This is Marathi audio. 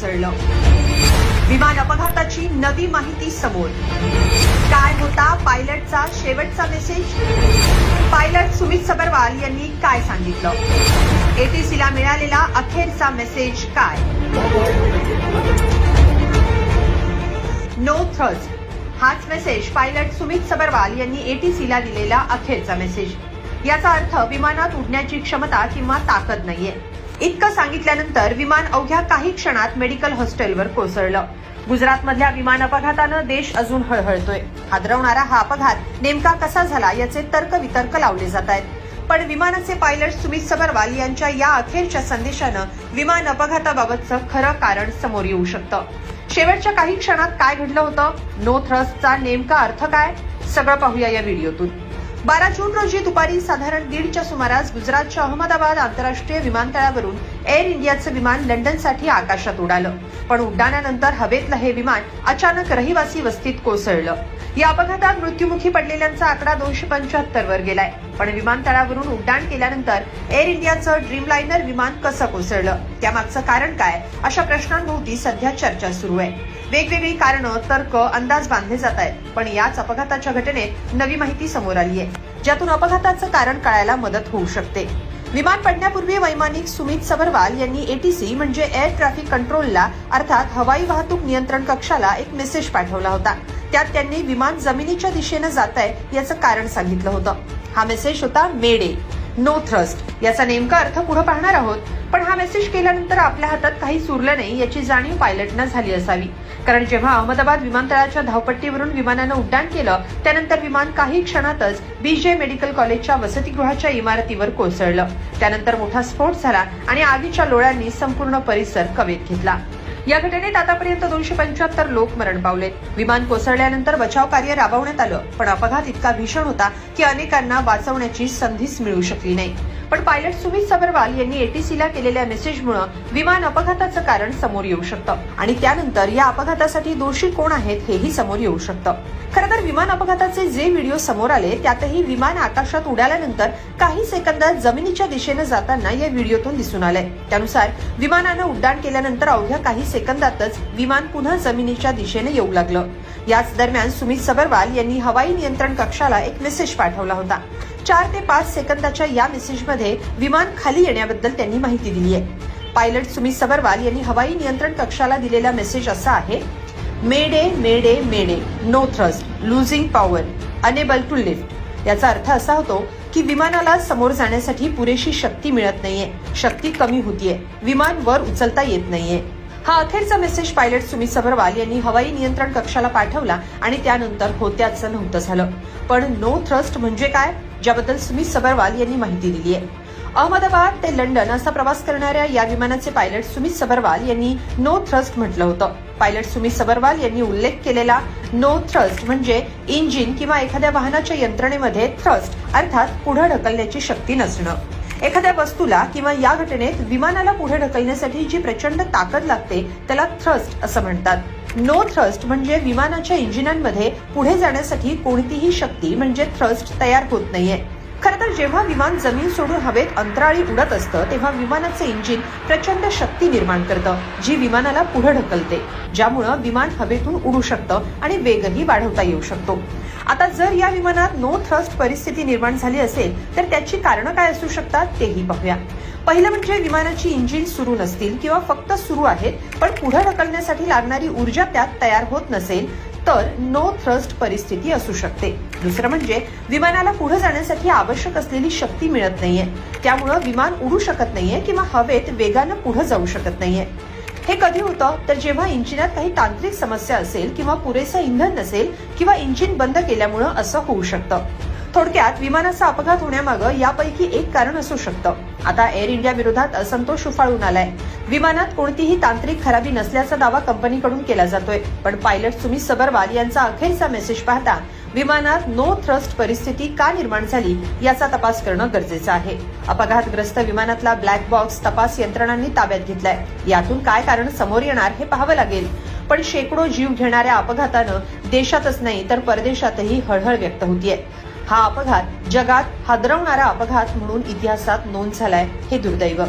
कोसळलं. विमान अपघाताची नवी माहिती समोर. काय होता पायलटचा शेवटचा मेसेज पायलट सुमित सबरवाल यांनी काय सांगितलं? एटीसीला मिळालेला अखेरचा मेसेज काय? नो थ्रस्ट हाच मेसेज पायलट सुमित सबरवाल यांनी एटीसीला दिलेला अखेरचा मेसेज याचा अर्थ विमानात उडण्याची क्षमता किंवा ताकद नाहीये. इतकं सांगितल्यानंतर विमान अवघ्या काही क्षणात मेडिकल हॉस्टेलवर कोसळलं. गुजरातमधल्या विमान अपघातानं देश अजून हळहळतोय. हादरवणारा हा अपघात नेमका कसा झाला याचे तर्क वितर्क लावले जात आहेत पण विमानाचे पायलट सुमित सबरवाल यांच्या या अखेरच्या संदेशानं विमान अपघाताबाबतचं खरं कारण समोर येऊ शकतं. शेवटच्या काही क्षणात काय घडलं होतं? नो थ्रस्टचा नेमका अर्थ काय? सगळं पाहूया या व्हिडिओतून. बारा जून रोजी दुपारी साधारण दीडच्या सुमारास गुजरातच्या अहमदाबाद आंतरराष्ट्रीय विमानतळावरून एअर इंडियाचं विमान लंडनसाठी आकाशात उडालं. पण उड्डाणानंतर हवेतलं हे विमान अचानक रहिवासी वस्तीत कोसळलं. या अपघातात मृत्युमुखी पडलेल्यांचा आकडा दोनशे पंच्याहत्तर वर गेलाय. पण विमानतळावरून उड्डाण केल्यानंतर एअर इंडियाचं ड्रीमलायनर विमान कसं कोसळलं? त्यामागचं कारण काय? अशा प्रश्नांभोवती सध्या चर्चा सुरू आहे. वेगवेगळी कारणं तर्क अंदाज बांधले जात आहेत. पण याच अपघाताच्या घटनेत नवी माहिती समोर आली आहे ज्यातून अपघाताचं कारण कळायला मदत होऊ शकते. विमान पडण्यापूर्वी वैमानिक सुमित सबरवाल यांनी एटीसी म्हणजे एअर ट्रॅफिक कंट्रोलला अर्थात हवाई वाहतूक नियंत्रण कक्षाला एक मेसेज पाठवला होता. त्यात त्यांनी विमान जमिनीच्या दिशेनं जात आहे याचं कारण सांगितलं होतं. हा मेसेज होता मेडे नो थ्रस्ट याचा नेमका अर्थ पुढे पाहणार आहोत. पण हा मेसेज केल्यानंतर आपल्या हातात काही सुरलं नाही याची जाणीव पायलटना झाली असावी. कारण जेव्हा अहमदाबाद विमानतळाच्या धावपट्टीवरून विमानानं उड्डाण केलं त्यानंतर विमान काही क्षणातच बीजे मेडिकल कॉलेजच्या वसतिगृहाच्या इमारतीवर कोसळलं. त्यानंतर मोठा स्फोट झाला आणि आगीच्या लोळ्यांनी संपूर्ण परिसर कवेत घेतला. या घटनेत आतापर्यंत दोनशे पंच्याहत्तर लोक मरण पावले. विमान कोसळल्यानंतर बचाव कार्य राबवण्यात आलं पण अपघात इतका भीषण होता की अनेकांना वाचवण्याची संधीच मिळू शकली नाही. पण पायलट सुमित सबरवाल यांनी एटीसीला केलेल्या मेसेजमुळे विमान अपघाताचं कारण समोर येऊ शकतं. आणि त्यानंतर या अपघातासाठी दोषी कोण आहेत हेही समोर येऊ शकतं. खरंतर विमान अपघाताचे जे व्हिडिओ समोर आले त्यातही विमान आकाशात उडाल्यानंतर काही सेकंदात जमिनीच्या दिशेनं जाताना या व्हिडिओतून दिसून आलंय. त्यानुसार विमानानं उड्डाण केल्यानंतर अवघ्या काही सेकंदातच विमान पुन्हा जमिनीच्या दिशेने येऊ लागलं. याच दरम्यान सुमित सबरवाल यांनी हवाई नियंत्रण कक्षाला एक मेसेज पाठवला होता. चार ते पाच सेकंदाच्या या मेसेजमध्ये विमान खाली येण्याबद्दल त्यांनी माहिती दिली आहे. पायलट सुमित सबरवाल यांनी हवाई नियंत्रण कक्षाला दिलेला मेसेज असा आहे mayday mayday mayday no thrust losing power unable to lift याचा अर्थ असा होतो की विमानाला समोर जाण्यासाठी पुरेशी शक्ती मिळत नाहीये. शक्ती कमी होतीये. विमान वर उचलता येत नाहीये. हा अखेरचा मेसेज पायलट सुमित सबरवाल यांनी हवाई नियंत्रण कक्षाला पाठवला आणि त्यानंतर होत्याचं नव्हतं झालं. पण नो थ्रस्ट म्हणजे काय? ज्याबद्दल सुमित सबरवाल यांनी माहिती दिली आहे. अहमदाबाद ते लंडन असा प्रवास करणाऱ्या या विमानाचे पायलट सुमित सबरवाल यांनी नो थ्रस्ट म्हटलं होतं. पायलट सुमित सबरवाल यांनी उल्लेख केलेला नो थ्रस्ट म्हणजे इंजिन किंवा एखाद्या वाहनाच्या यंत्रणेमध्ये थ्रस्ट अर्थात पुढे ढकलण्याची शक्ती नसणं. एखाद्या वस्तूला किंवा या घटनेत विमानाला पुढे ढकलण्यासाठी जी प्रचंड ताकद लागते त्याला थ्रस्ट असं म्हणतात. नो थ्रस्ट म्हणजे विमानाच्या इंजिनांमध्ये पुढे जाण्यासाठी कोणतीही शक्ती म्हणजे थ्रस्ट तयार होत नाहीये. खरं तर जेव्हा विमान जमीन सोडून हवेत अंतराळी उडत असतं तेव्हा विमानाचे इंजिन प्रचंड शक्ती निर्माण करतं जी विमानाला पुढे ढकलते ज्यामुळं विमान हवेतून उडू शकतं आणि वेगही वाढवता येऊ शकतो. आता जर या विमानात नो थ्रस्ट परिस्थिती निर्माण झाली असेल तर त्याची कारणं काय असू शकतात तेही पाहूया पहिलं म्हणजे विमानाची इंजिन सुरू नसतील किंवा फक्त सुरू आहेत पण पुढे ढकलण्यासाठी लागणारी ऊर्जा त्यात तयार होत नसेल तर नो थ्रस्ट परिस्थिती असू शकते. दुसरं म्हणजे विमानाला पुढे जाण्यासाठी आवश्यक असलेली शक्ती मिळत नाहीये. त्यामुळं विमान उडू शकत नाहीये किंवा हवेत वेगानं पुढे जाऊ शकत नाहीये. हे कधी होतं? तर जेव्हा इंजिनात काही तांत्रिक समस्या असेल किंवा पुरेसं इंधन नसेल किंवा इंजिन बंद केल्यामुळं असं होऊ शकतं. थोडक्यात विमानाचा अपघात होण्यामागं यापैकी एक कारण असू शकतं. आता एअर इंडिया विरोधात असंतोष उफाळून आलाय. विमानात कोणतीही तांत्रिक खराबी नसल्याचा दावा कंपनीकडून केला जातोय. पण पायलट सुमित सबरवाल यांचा अखेरचा मेसेज पाहता विमानात नो थ्रस्ट परिस्थिती का निर्माण झाली याचा तपास करणं गरजेचं आहे. अपघातग्रस्त विमानातला ब्लॅक बॉक्स तपास यंत्रणांनी ताब्यात घेतलाय. यातून काय कारण समोर येणार हे पाहावं लागेल. पण शेकडो जीव घेणाऱ्या अपघातानं देशातच नाही तर परदेशातही हळहळ व्यक्त होतीये. हा अपघात जगात हादरवणारा अपघात म्हणून इतिहासात नोंद झालाय हे दुर्दैव.